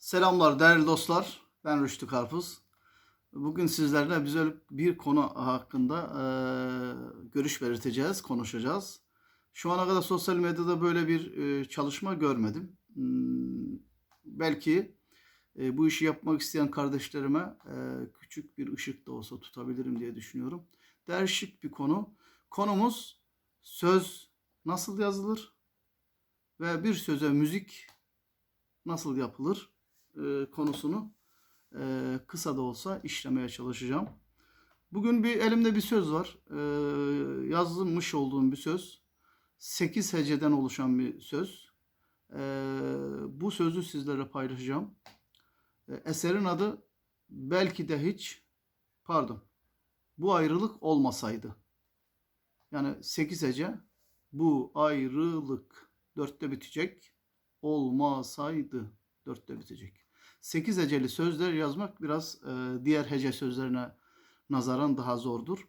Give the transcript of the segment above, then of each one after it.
Selamlar değerli dostlar. Ben Rüştü Karpuz. Bugün sizlerle güzel bir konu hakkında e, görüş belirteceğiz, konuşacağız. Şu ana kadar sosyal medyada böyle bir e, çalışma görmedim. Hmm, belki e, bu işi yapmak isteyen kardeşlerime e, küçük bir ışık da olsa tutabilirim diye düşünüyorum. Değişik bir konu. Konumuz söz nasıl yazılır ve bir söze müzik nasıl yapılır e, konusunu e, kısa da olsa işlemeye çalışacağım. Bugün bir elimde bir söz var. E, yazılmış olduğum bir söz. 8 heceden oluşan bir söz. E, bu sözü sizlere paylaşacağım. E, eserin adı belki de hiç pardon bu ayrılık olmasaydı. Yani 8 hece bu ayrılık dörtte bitecek olmasaydı dörtte bitecek. 8 heceli sözler yazmak biraz e, diğer hece sözlerine nazaran daha zordur.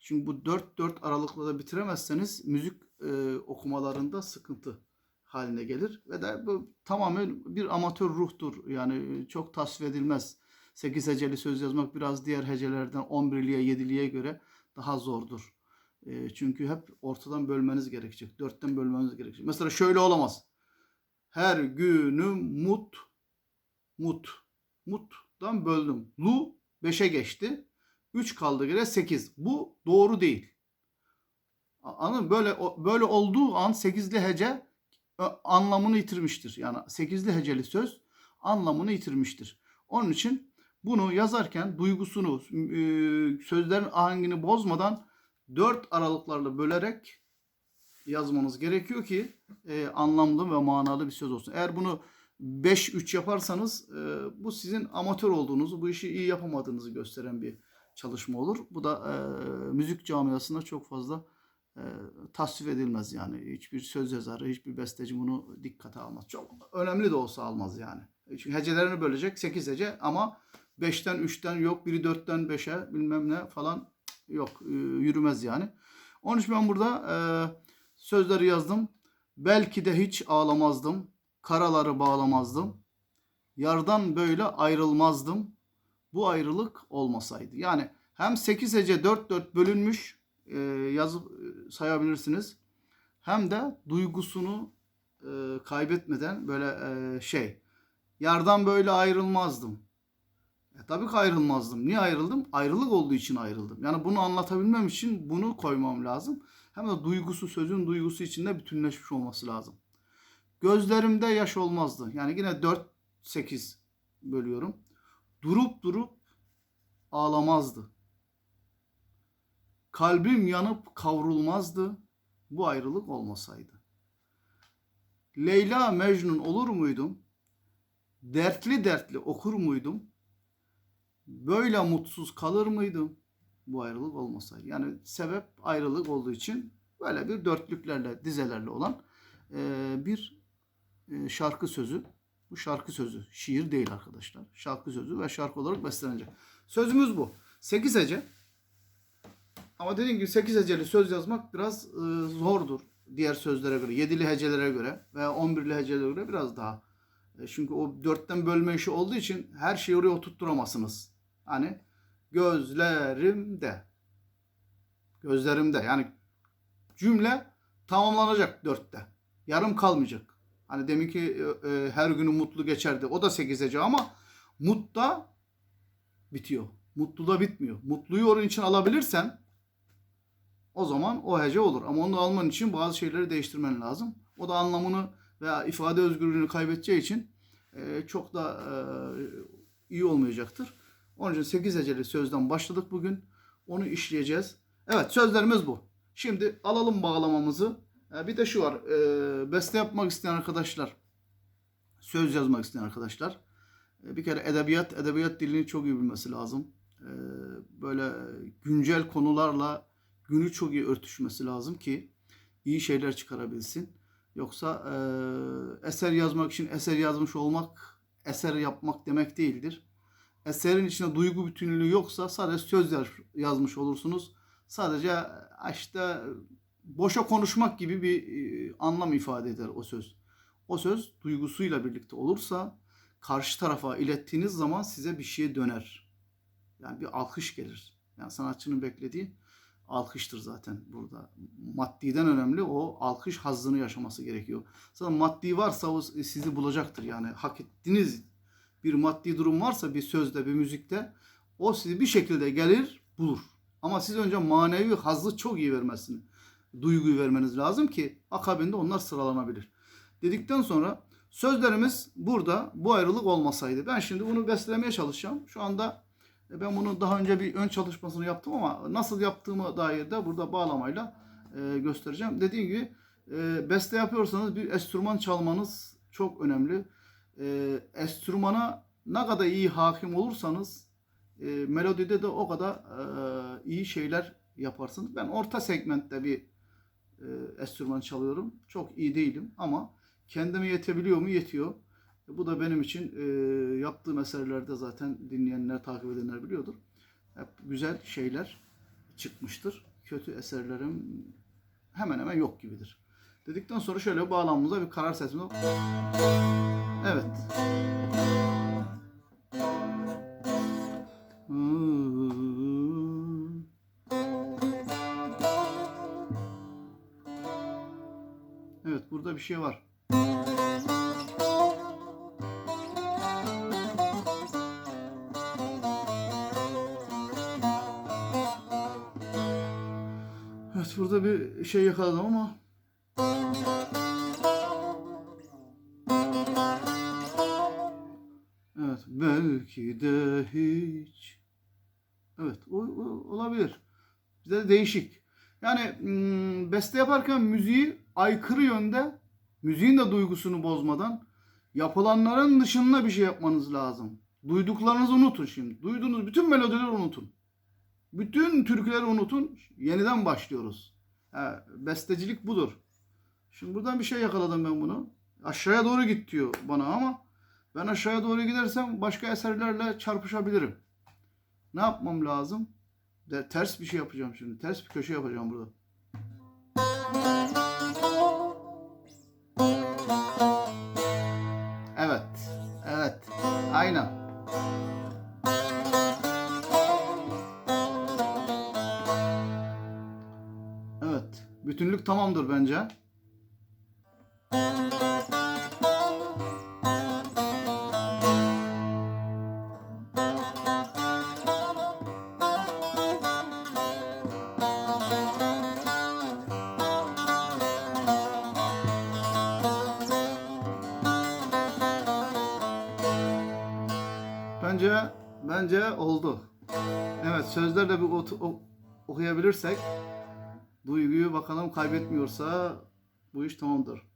Çünkü bu 4-4 aralıkla da bitiremezseniz müzik e, okumalarında sıkıntı haline gelir. Ve de bu tamamen bir amatör ruhtur. Yani çok tasvip edilmez. 8 heceli söz yazmak biraz diğer hecelerden 11'liye 7'liye göre daha zordur. E, çünkü hep ortadan bölmeniz gerekecek. Dörtten bölmeniz gerekecek. Mesela şöyle olamaz. Her günüm mut mut. Mut'tan böldüm. Lu 5'e geçti. 3 kaldı geriye 8. Bu doğru değil. Anladın Böyle böyle olduğu an 8'li hece anlamını yitirmiştir. Yani 8'li heceli söz anlamını yitirmiştir. Onun için bunu yazarken duygusunu, sözlerin ahengini bozmadan 4 aralıklarla bölerek yazmanız gerekiyor ki anlamlı ve manalı bir söz olsun. Eğer bunu 5-3 yaparsanız e, bu sizin amatör olduğunuzu, bu işi iyi yapamadığınızı gösteren bir çalışma olur. Bu da e, müzik camiasında çok fazla e, tasvip edilmez yani. Hiçbir söz yazarı, hiçbir besteci bunu dikkate almaz. Çok önemli de olsa almaz yani. Çünkü hecelerini bölecek 8 hece ama 5'ten 3'ten yok, biri 4'ten 5'e bilmem ne falan yok, e, yürümez yani. Onun için ben burada e, sözleri yazdım. Belki de hiç ağlamazdım karaları bağlamazdım. Yardan böyle ayrılmazdım. Bu ayrılık olmasaydı. Yani hem 8 hece 4 4 bölünmüş e, yazıp e, sayabilirsiniz. Hem de duygusunu e, kaybetmeden böyle e, şey yardan böyle ayrılmazdım. E, tabii ki ayrılmazdım. Niye ayrıldım? Ayrılık olduğu için ayrıldım. Yani bunu anlatabilmem için bunu koymam lazım. Hem de duygusu, sözün duygusu içinde bütünleşmiş olması lazım. Gözlerimde yaş olmazdı. Yani yine 4-8 bölüyorum. Durup durup ağlamazdı. Kalbim yanıp kavrulmazdı bu ayrılık olmasaydı. Leyla Mecnun olur muydum? Dertli dertli okur muydum? Böyle mutsuz kalır mıydım? Bu ayrılık olmasaydı. Yani sebep ayrılık olduğu için böyle bir dörtlüklerle, dizelerle olan bir e, şarkı sözü. Bu şarkı sözü. Şiir değil arkadaşlar. Şarkı sözü ve şarkı olarak beslenecek. Sözümüz bu. 8 hece. Ama dediğim gibi 8 heceli söz yazmak biraz e, zordur. Diğer sözlere göre. 7'li hecelere göre veya 11'li hecelere göre biraz daha. E, çünkü o 4'ten bölme işi olduğu için her şeyi oraya oturtturamazsınız. Hani gözlerimde. Gözlerimde. Yani cümle tamamlanacak 4'te. Yarım kalmayacak. Hani demin ki e, e, her günü mutlu geçerdi. O da 8 hece ama mutta bitiyor. Mutlu da bitmiyor. Mutluyu onun için alabilirsen o zaman o hece olur. Ama onu alman için bazı şeyleri değiştirmen lazım. O da anlamını veya ifade özgürlüğünü kaybedeceği için e, çok da e, iyi olmayacaktır. Onun için 8 heceli sözden başladık bugün. Onu işleyeceğiz. Evet sözlerimiz bu. Şimdi alalım bağlamamızı. E, bir de şu var. E, beste yapmak isteyen arkadaşlar, söz yazmak isteyen arkadaşlar, e, bir kere edebiyat, edebiyat dilini çok iyi bilmesi lazım. Böyle güncel konularla günü çok iyi örtüşmesi lazım ki iyi şeyler çıkarabilsin. Yoksa eser yazmak için eser yazmış olmak, eser yapmak demek değildir. Eserin içinde duygu bütünlüğü yoksa sadece söz yazmış olursunuz. Sadece işte boşa konuşmak gibi bir e, anlam ifade eder o söz. O söz duygusuyla birlikte olursa, karşı tarafa ilettiğiniz zaman size bir şey döner. Yani bir alkış gelir. Yani sanatçının beklediği alkıştır zaten burada. Maddiden önemli o alkış hazzını yaşaması gerekiyor. Zaten maddi varsa o sizi bulacaktır. Yani hak ettiğiniz bir maddi durum varsa bir sözde bir müzikte o sizi bir şekilde gelir bulur. Ama siz önce manevi hazzı çok iyi vermesini, duyguyu vermeniz lazım ki akabinde onlar sıralanabilir. Dedikten sonra sözlerimiz burada bu ayrılık olmasaydı. Ben şimdi bunu beslemeye çalışacağım. Şu anda e, ben bunu daha önce bir ön çalışmasını yaptım ama nasıl yaptığıma dair de burada bağlamayla e, göstereceğim. Dediğim gibi e, beste yapıyorsanız bir enstrüman çalmanız çok önemli. E, enstrümana ne kadar iyi hakim olursanız melodide de o kadar iyi şeyler yaparsınız. Ben orta segmentte bir e, enstrüman çalıyorum. Çok iyi değilim ama kendime yetebiliyor mu? Yetiyor. E, Bu da benim için e, yaptığım eserlerde zaten dinleyenler, takip edenler biliyordur. Hep güzel şeyler çıkmıştır. Kötü eserlerim hemen hemen yok gibidir. Dedikten sonra şöyle bağlamamıza bir karar sesini Evet. Bir şey var. Evet burada bir şey yakaladım ama Evet belki de hiç Evet o, o- olabilir. Bize de değişik. Yani hmm, beste yaparken müziği aykırı yönde müziğin de duygusunu bozmadan yapılanların dışında bir şey yapmanız lazım. Duyduklarınızı unutun şimdi. Duyduğunuz bütün melodileri unutun. Bütün türküleri unutun. Yeniden başlıyoruz. Ha, bestecilik budur. Şimdi buradan bir şey yakaladım ben bunu. Aşağıya doğru git diyor bana ama ben aşağıya doğru gidersem başka eserlerle çarpışabilirim. Ne yapmam lazım? Ters bir şey yapacağım şimdi. Ters bir köşe yapacağım burada. Bütünlük tamamdır bence. Bence bence oldu. Evet sözlerle bir okuyabilirsek duyguyu bakalım kaybetmiyorsa bu iş tamamdır.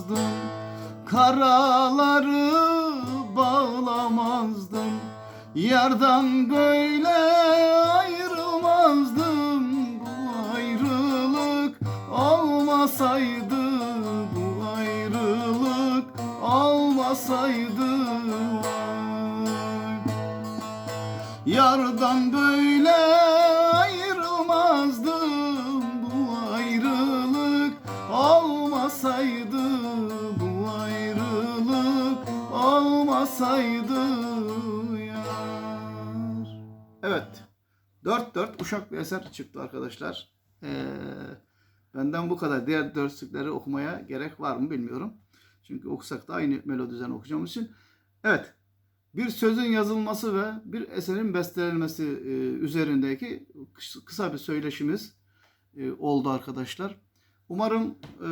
Ağlamazdım Karaları bağlamazdım Yardan böyle ayrılmazdım Bu ayrılık olmasaydı Bu ayrılık olmasaydı. Yardan böyle olmasaydı yar Evet Dört dört uşak bir eser çıktı arkadaşlar. Ee, benden bu kadar. Diğer dörtlükleri okumaya gerek var mı bilmiyorum. Çünkü okusak da aynı melodiden okuyacağımız için. Evet bir sözün yazılması ve bir eserin bestelenmesi e, üzerindeki kıs- kısa bir söyleşimiz e, oldu arkadaşlar. Umarım e,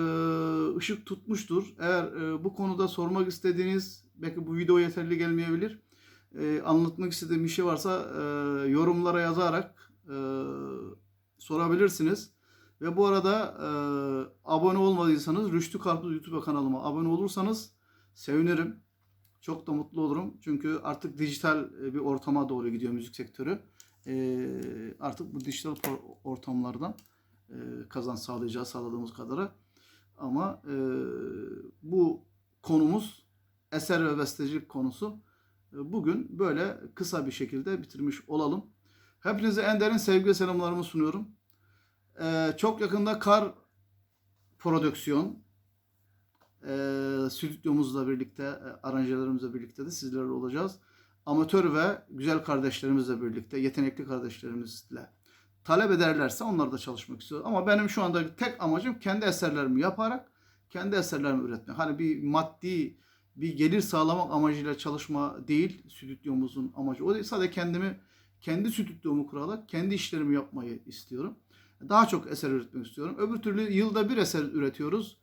ışık tutmuştur. Eğer e, bu konuda sormak istediğiniz, belki bu video yeterli gelmeyebilir. E, anlatmak istediğim bir şey varsa e, yorumlara yazarak e, sorabilirsiniz. Ve bu arada e, abone olmadıysanız Rüştü Karpuz YouTube kanalıma abone olursanız sevinirim. Çok da mutlu olurum. Çünkü artık dijital e, bir ortama doğru gidiyor müzik sektörü. Ee, artık bu dijital ortamlardan e, kazanç sağlayacağız sağladığımız kadarı. Ama e, bu konumuz eser ve bestecilik konusu. E, Bugün böyle kısa bir şekilde bitirmiş olalım. Hepinize en derin sevgi selamlarımı sunuyorum. Ee, çok yakında Kar Prodüksiyon e, stüdyomuzla birlikte, e, aranjelerimizle birlikte de sizlerle olacağız. Amatör ve güzel kardeşlerimizle birlikte, yetenekli kardeşlerimizle talep ederlerse onlar da çalışmak istiyor. Ama benim şu anda tek amacım kendi eserlerimi yaparak kendi eserlerimi üretmek. Hani bir maddi bir gelir sağlamak amacıyla çalışma değil stüdyomuzun amacı. O değil. Sadece kendimi kendi stüdyomu kurarak kendi işlerimi yapmayı istiyorum. Daha çok eser üretmek istiyorum. Öbür türlü yılda bir eser üretiyoruz.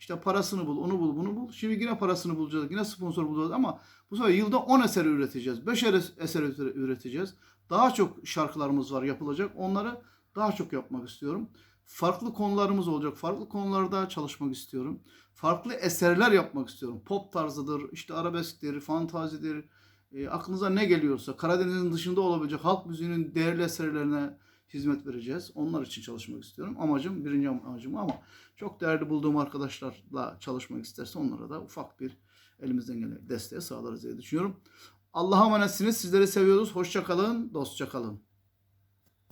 İşte parasını bul, onu bul, bunu bul. Şimdi yine parasını bulacağız, yine sponsor bulacağız ama bu sefer yılda 10 eser üreteceğiz. 5 eser üreteceğiz. Daha çok şarkılarımız var yapılacak. Onları daha çok yapmak istiyorum. Farklı konularımız olacak. Farklı konularda çalışmak istiyorum. Farklı eserler yapmak istiyorum. Pop tarzıdır, işte arabesktir, fantazidir. E, aklınıza ne geliyorsa Karadeniz'in dışında olabilecek halk müziğinin değerli eserlerine hizmet vereceğiz. Onlar için çalışmak istiyorum. Amacım, birinci amacım ama çok değerli bulduğum arkadaşlarla çalışmak isterse onlara da ufak bir elimizden gelen desteği sağlarız diye düşünüyorum. Allah'a emanetsiniz. Sizleri seviyoruz. Hoşça kalın, dostça kalın.